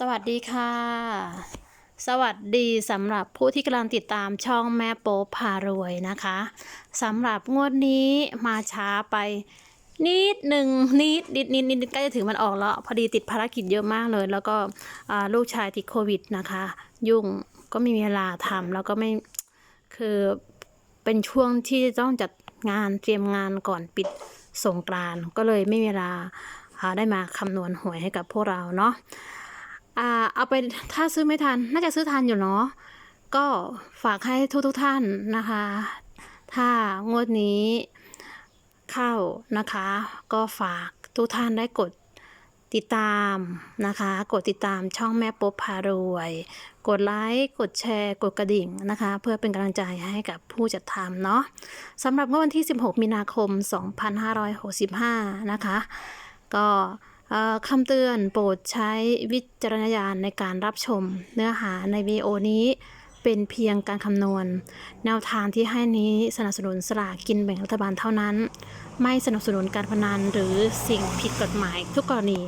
สวัสดีค่ะ สวัสดีสำหรับผู้ที่กำลังติดตามช่องแม่โป๊พารวยนะคะสำหรับงวดนี้มาช้าไปนิดหนึ่งนิดนิดนิดนิดใกล้จะถึงมันออกแล้วพอดีติดภารกิจเยอะมากเลย แล้วก็ลูกชายติดโควิดนะคะ ยุ่งก็ไม่มีเวลาทำแล้วก็ไม่คือเป็นช่วงที่ต้องจัดงานเตรียมงานก่อนปิดสงกรานก็เลยไม่มีเวลาได้มาคำนวณหวยให้กับพวกเราเนาะ อ่าเอาไปถ้าซื้อไม่ทัน น่าจะซื้อทันอยู่เนาะก็ฝากให้ทุกทุกท่านนะคะ ถ้างวดนี้เข้านะคะ ก็ฝากทุกท่านได้กดติดตามนะคะ กดติดตามช่องแม่ป๊บพารวย กดไลค์กดแชร์ กดกระดิ่งนะคะ เพื่อเป็นกำลังใจให้กับผู้จัดทำเนาะสำหรับวันที่ 16 มีนาคม 2565 นะคะ ก็ คำเตือนโปรดใช้วิจารณญาณในการรับชม เนื้อหาในวีดีโอนี้เป็นเพียงการคำนวณ แนวทางที่ให้นี้สนับสนุนสลากกินแบ่งรัฐบาลเท่านั้น ไม่สนับสนุนการพนันหรือสิ่งผิดกฎหมายทุกกรณี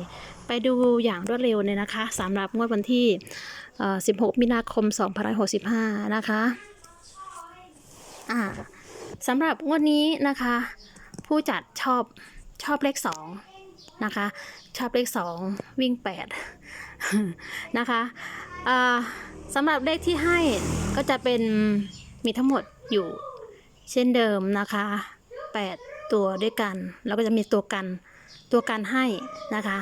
ไปดูอย่างรวดเร็วเลยนะคะสำหรับงวดวันที่ 16 มีนาคม 2565 นะคะอ่าสำหรับงวดนี้นะคะ ผู้จัดชอบชอบเลขสอง นะคะ ชอบเลขสองวิ่งแปดนะคะสำหรับเลขที่ให้ก็จะเป็นมีทั้งหมดอยู่เช่นเดิมนะคะ 8 ตัวด้วยกัน แล้วก็จะมีตัวกันตัวกันให้นะคะ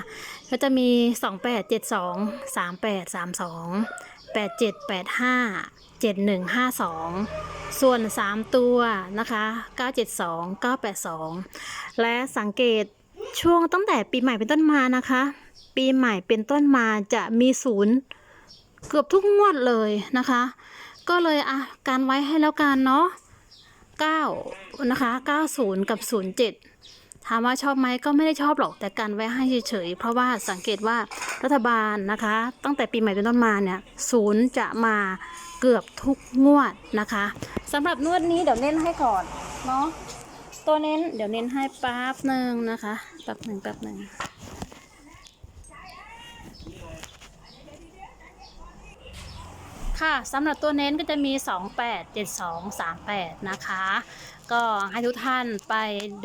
ก็จะมี 28 72 38 32 87 85 7152 ส่วน 3 ตัวนะคะ 972 982 และสังเกต ช่วงตั้งแต่ปีใหม่เป็นต้นมานะคะ ปีใหม่เป็นต้นมาจะมีศูนย์เกือบทุกงวดเลยนะคะ ก็เลยอะการไว้ให้แล้วกันเนาะ9นะคะ90 กับ 07 ถามว่าชอบไหมก็ไม่ได้ชอบหรอกแต่การไว้ให้เฉยๆเพราะว่าสังเกตว่ารัฐบาลนะคะ ตั้งแต่ปีใหม่เป็นต้นมาเนี่ยศูนย์จะมาเกือบทุกงวดนะคะสำหรับนวดนี้เดี๋ยวเน้นให้ก่อนเนาะ ตัวเน้น เดี๋ยวเน้นให้แป๊บหนึ่งนะคะแป๊บหนึ่งแป๊บหนึ่งค่ะสำหรับตัวเน้นก็จะมี 28 72 38 นะคะ ก็ให้ทุกท่านไป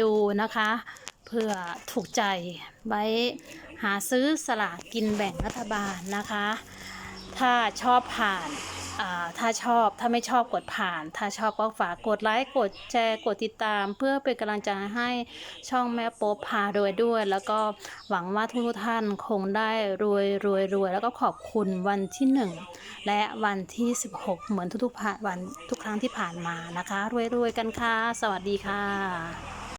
ดูนะคะ เพื่อถูกใจไว้หาซื้อสลากกินแบ่งรัฐบาลนะคะ ถ้าชอบผ่าน ถ้าชอบถ้าไม่ชอบกดผ่าน ถ้าชอบก็ฝากกดไลค์กดแชร์กดติดตาม เพื่อเป็นกำลังใจให้ช่องแม่โป๊พาโดยด้วย แล้วก็หวังว่าทุกท่านคงได้รวยรวยรวยแล้วก็ขอบคุณวันที่หนึ่งและวันที่ 16 เหมือนทุกๆวันทุกครั้งที่ผ่านมานะคะ รวยรวยกันค่ะ สวัสดีค่ะ